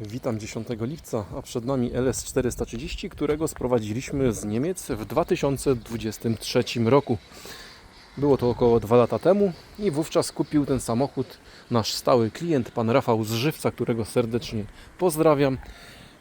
Witam 10 lipca, a przed nami LS430, którego sprowadziliśmy z Niemiec w 2023 roku. Było to około 2 lata temu i wówczas kupił ten samochód nasz stały klient, pan Rafał z Żywca, którego serdecznie pozdrawiam.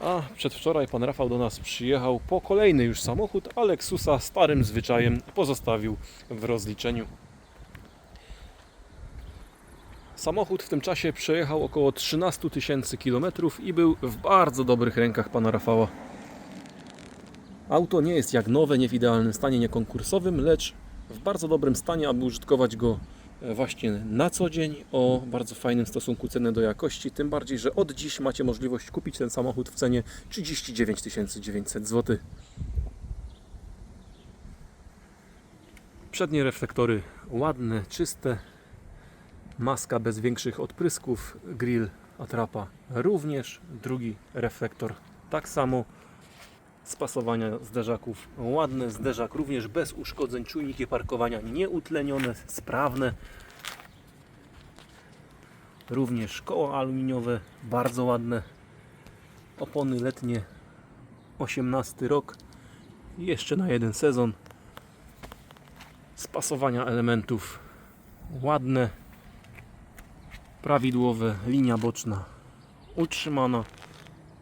A przedwczoraj pan Rafał do nas przyjechał po kolejny już samochód, a Lexusa starym zwyczajem pozostawił w rozliczeniu. Samochód w tym czasie przejechał około 13 tysięcy kilometrów i był w bardzo dobrych rękach pana Rafała. Auto nie jest jak nowe, nie w idealnym stanie, nie konkursowym, lecz w bardzo dobrym stanie, aby użytkować go e, właśnie na co dzień o bardzo fajnym stosunku ceny do jakości. Tym bardziej, że od dziś macie możliwość kupić ten samochód w cenie 39 900 zł. Przednie reflektory ładne, czyste, maska bez większych odprysków, grill atrapa również, drugi reflektor tak samo, spasowania zderzaków ładne, zderzak również bez uszkodzeń, czujniki parkowania nieutlenione, sprawne, również koła aluminiowe, bardzo ładne, opony letnie 18 rok, jeszcze na jeden sezon, spasowania elementów ładne, prawidłowe, linia boczna utrzymana,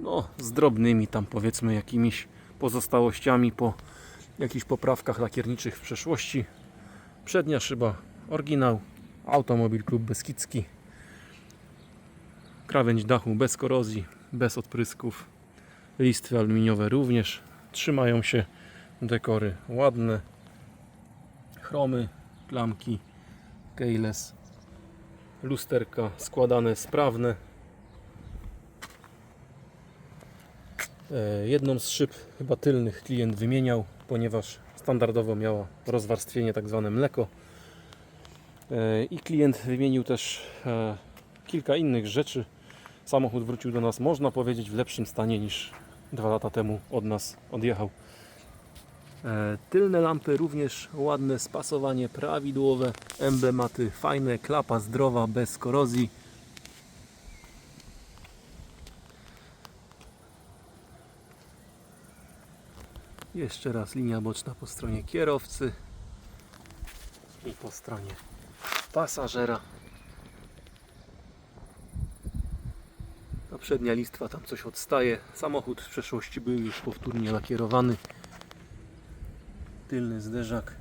no z drobnymi tam powiedzmy jakimiś pozostałościami po jakichś poprawkach lakierniczych w przeszłości. Przednia szyba oryginał, Automobil Klub Beskidzki, krawędź dachu bez korozji, bez odprysków, listwy aluminiowe również. Trzymają się, dekory ładne, chromy, klamki, keyless lusterka składane, sprawne. E, Jedną z szyb chyba tylnych klient wymieniał, ponieważ standardowo miała rozwarstwienie tak zwane mleko. E, I klient wymienił też e, kilka innych rzeczy. Samochód wrócił do nas, można powiedzieć, w lepszym stanie niż dwa lata temu od nas odjechał. E, Tylne lampy również ładne, spasowanie prawidłowe, emblematy fajne, klapa zdrowa, bez korozji. Jeszcze raz linia boczna po stronie kierowcy i po stronie pasażera. Ta przednia listwa tam coś odstaje. Samochód w przeszłości był już powtórnie lakierowany tylny zderzak.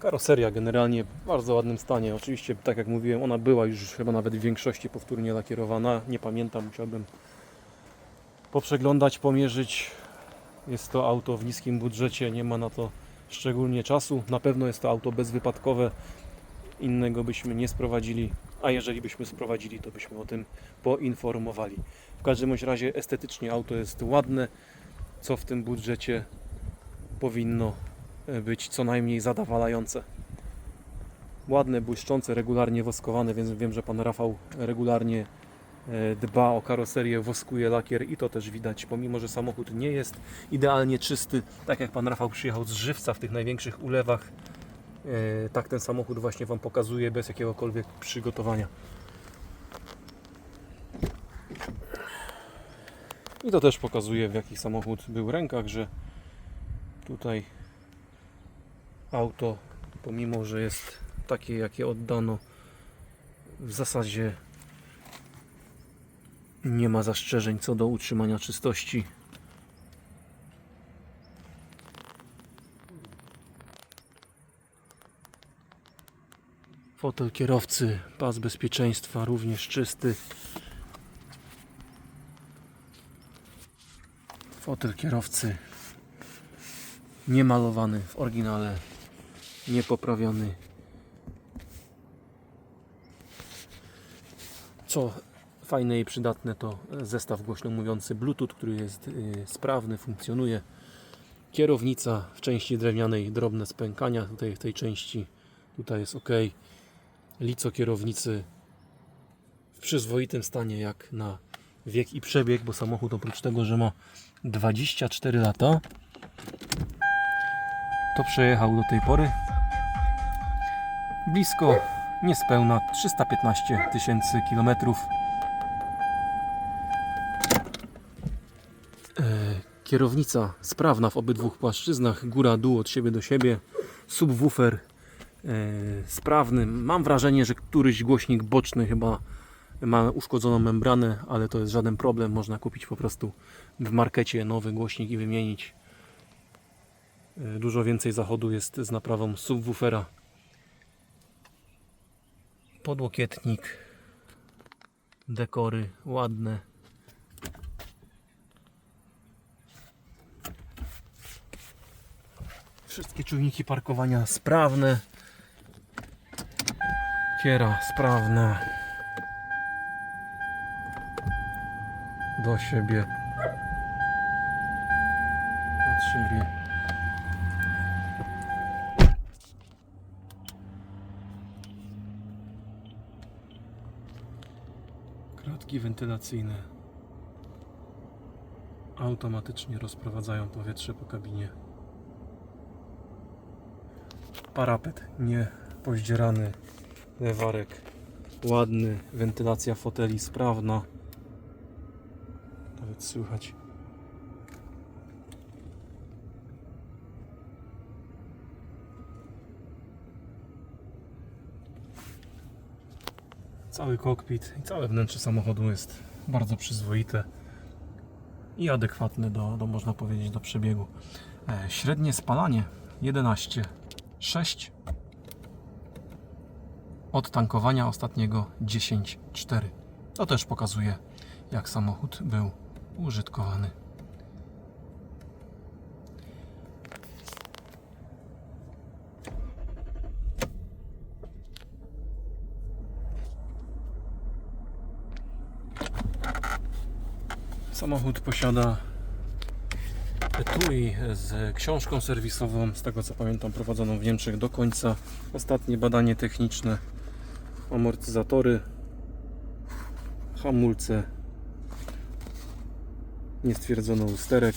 Karoseria generalnie w bardzo ładnym stanie. Oczywiście, tak jak mówiłem, ona była już chyba nawet w większości powtórnie lakierowana. Nie pamiętam, musiałbym poprzeglądać, pomierzyć. Jest to auto w niskim budżecie, nie ma na to szczególnie czasu. Na pewno jest to auto bezwypadkowe. Innego byśmy nie sprowadzili, a jeżeli byśmy sprowadzili, to byśmy o tym poinformowali. W każdym razie estetycznie auto jest ładne, co w tym budżecie powinno e, być co najmniej zadowalające. Ładne, błyszczące, regularnie woskowane, więc wiem, że pan Rafał regularnie dba o karoserię, woskuje lakier i to też widać, pomimo że samochód nie jest idealnie czysty, tak jak pan Rafał przyjechał z żywca w tych największych ulewach, e, tak ten samochód właśnie Wam pokazuje bez jakiegokolwiek przygotowania. I to też pokazuje w jakich samochód był w rękach, że tutaj auto, pomimo że jest takie jakie oddano, w zasadzie nie ma zastrzeżeń co do utrzymania czystości. Fotel kierowcy, pas bezpieczeństwa również czysty. Fotel kierowcy niemalowany w oryginale, niepoprawiony. Co fajne i przydatne to zestaw głośno mówiący Bluetooth, który jest y, sprawny, funkcjonuje. Kierownica w części drewnianej drobne spękania, tutaj w tej części tutaj jest ok. Lico kierownicy w przyzwoitym stanie jak na wiek i przebieg, bo samochód oprócz tego, że ma 24 lata, to przejechał do tej pory blisko niespełna 315 tysięcy kilometrów. E, Kierownica sprawna w obydwu płaszczyznach, góra, dół od siebie do siebie, subwoofer e, sprawny. Mam wrażenie, że któryś głośnik boczny chyba ma uszkodzoną membranę, ale to jest żaden problem. Można kupić po prostu w markecie nowy głośnik i wymienić. E, Dużo więcej zachodu jest z naprawą subwoofera. Podłokietnik, dekory ładne. Wszystkie czujniki parkowania sprawne. Kiera sprawna. Do siebie. Od siebie. Kratki wentylacyjne automatycznie rozprowadzają powietrze po kabinie. Parapet nie poździerany, lewarek ładny, wentylacja foteli sprawna. Nawet słychać. Cały kokpit i całe wnętrze samochodu jest bardzo przyzwoite i adekwatne do, do można powiedzieć, do przebiegu. E, średnie spalanie 11 6 od tankowania ostatniego 10,4. To też pokazuje, jak samochód był użytkowany. Samochód posiada etui z książką serwisową, z tego co pamiętam prowadzoną w Niemczech do końca. Ostatnie badanie techniczne, amortyzatory, hamulce, nie stwierdzono usterek.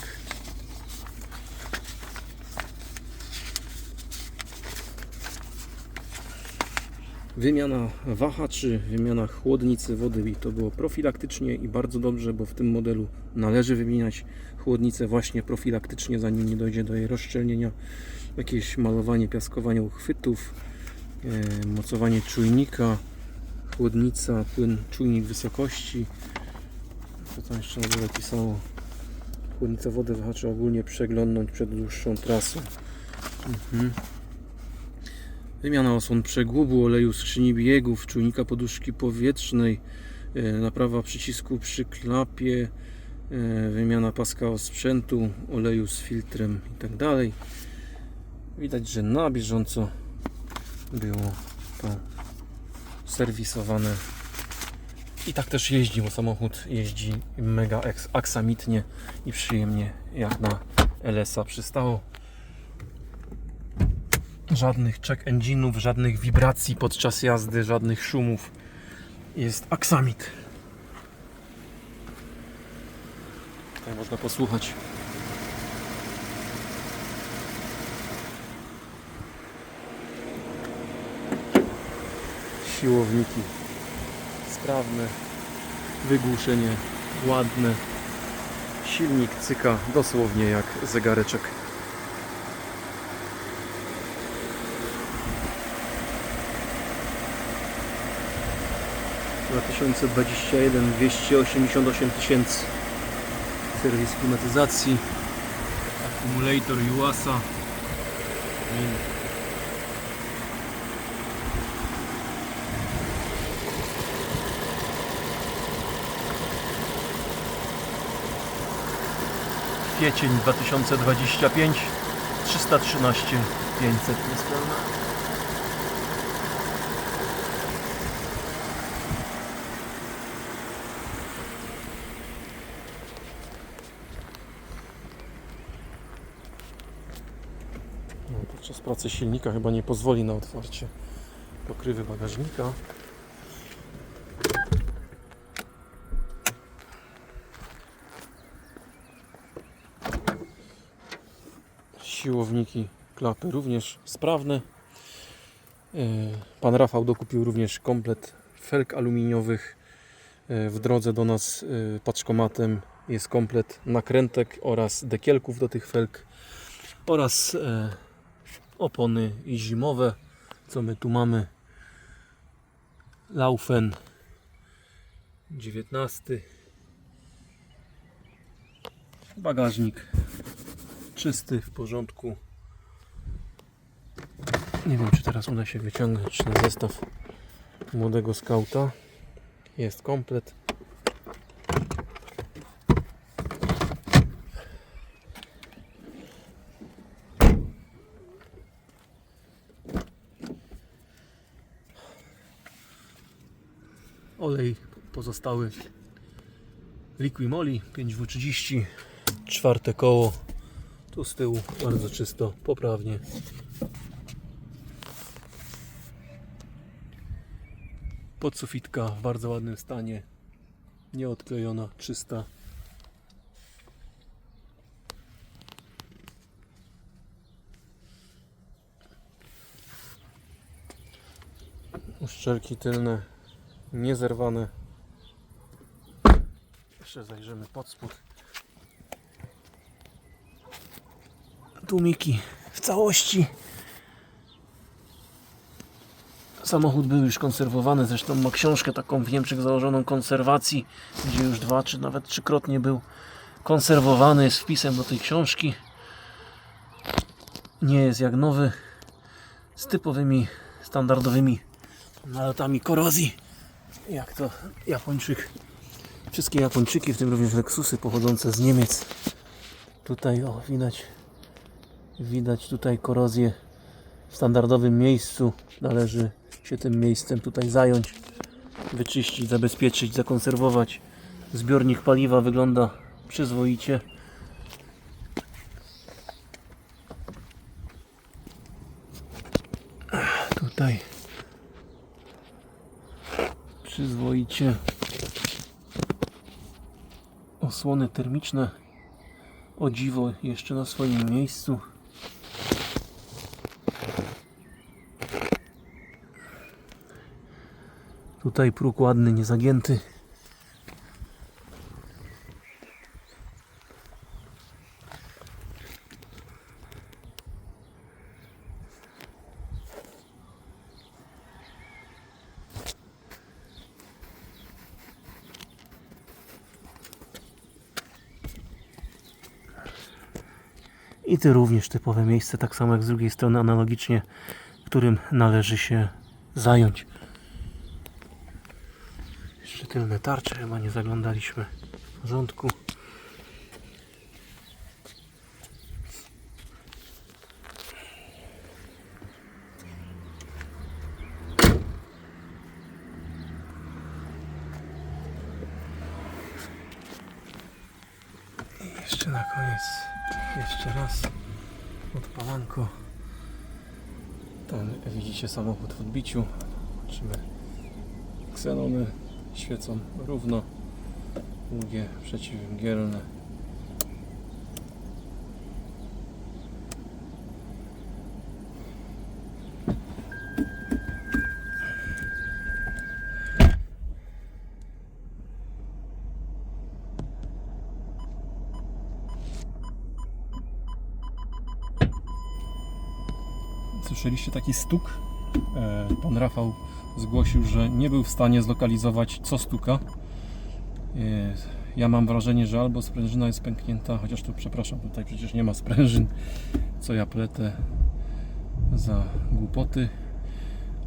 Wymiana wahaczy, wymiana chłodnicy wody i to było profilaktycznie i bardzo dobrze, bo w tym modelu należy wymieniać chłodnicę właśnie profilaktycznie, zanim nie dojdzie do jej rozszczelnienia. Jakieś malowanie, piaskowanie uchwytów, e, mocowanie czujnika, chłodnica, płyn, czujnik wysokości. Co tam jeszcze na dole pisało? Chłodnica wody wahaczy ogólnie przeglądnąć przed dłuższą trasą. Mhm. Wymiana osłon przegubu, oleju skrzyni biegów, czujnika poduszki powietrznej, e, naprawa przycisku przy klapie, wymiana paska osprzętu, oleju z filtrem itd. Widać, że na bieżąco było to serwisowane. I tak też jeździ, bo samochód jeździ mega aksamitnie i przyjemnie jak na LS-a przystało żadnych check engine'ów, żadnych wibracji podczas jazdy, żadnych szumów. Jest aksamit. Tutaj można posłuchać. Siłowniki sprawne, wygłuszenie ładne. Silnik cyka dosłownie jak zegareczek. 2021 288 tysięcy serwis klimatyzacji. Akumulator Yuasa kwiecień 2025 313 500 niespełna podczas pracy silnika chyba nie pozwoli na otwarcie pokrywy bagażnika. Siłowniki klapy również sprawne. E, pan Rafał dokupił również komplet felk aluminiowych. E, w drodze do nas e, paczkomatem jest komplet nakrętek oraz dekielków do tych felk oraz opony zimowe. Co my tu mamy? Laufen 19. Bagażnik czysty, w porządku. Nie wiem, czy teraz uda się wyciągnąć ten zestaw młodego skauta. Jest komplet. Olej pozostały. Liquimoli 5W30 czwarte koło. Tu z tyłu bardzo czysto, poprawnie. Podsufitka w bardzo ładnym stanie. Nieodklejona, czysta. Uszczelki tylne niezerwane jeszcze zajrzymy pod spód tłumiki w całości. Samochód był już konserwowany, zresztą ma książkę taką w Niemczech założoną konserwacji, gdzie już dwa czy nawet trzykrotnie był konserwowany, jest wpisem do tej książki. Nie jest jak nowy, z typowymi, standardowymi nalotami korozji, jak to Japończyk. Wszystkie Japończyki, w tym również Lexusy pochodzące z Niemiec. Tutaj o, widać Widać tutaj korozję w standardowym miejscu. Należy się tym miejscem tutaj zająć, wyczyścić, zabezpieczyć, zakonserwować. Zbiornik paliwa wygląda przyzwoicie. Tutaj przyzwoicie. Osłony termiczne o dziwo jeszcze na swoim miejscu. Tutaj próg ładny, niezagięty. I ty również typowe miejsce, tak samo jak z drugiej strony analogicznie, którym należy się zająć. Jeszcze tylne tarcze chyba nie zaglądaliśmy. W porządku. I jeszcze na koniec, jeszcze raz odpalanko. Tam widzicie samochód w odbiciu. Zobaczymy ksenony świecą równo, długie, przeciwmgielne. Słyszeliście taki stuk? E, Pan Rafał zgłosił, że nie był w stanie zlokalizować co stuka. E, Ja mam wrażenie, że albo sprężyna jest pęknięta, chociaż tu przepraszam, tutaj przecież nie ma sprężyn, co ja pletę za głupoty.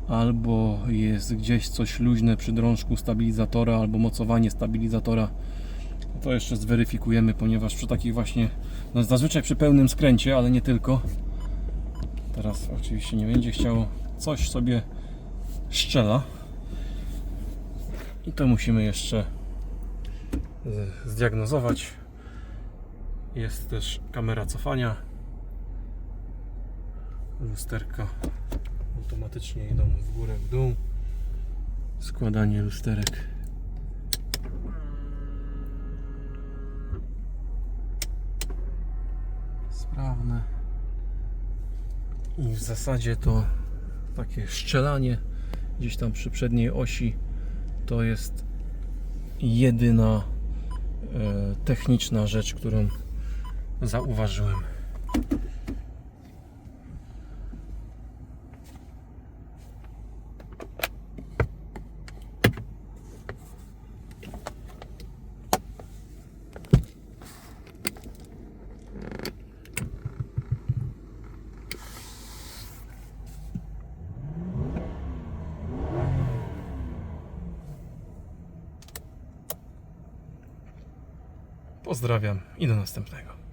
Albo jest gdzieś coś luźne przy drążku stabilizatora, albo mocowanie stabilizatora. To jeszcze zweryfikujemy, ponieważ przy takich właśnie, no zazwyczaj przy pełnym skręcie, ale nie tylko. Teraz oczywiście nie będzie chciało coś sobie szczela. I to musimy jeszcze z- zdiagnozować. Jest też kamera cofania. Lusterka automatycznie idą w górę, w dół. Składanie lusterek. Sprawne. I w zasadzie to takie szczelanie gdzieś tam przy przedniej osi to jest jedyna e, techniczna rzecz, którą zauważyłem. Pozdrawiam i do następnego.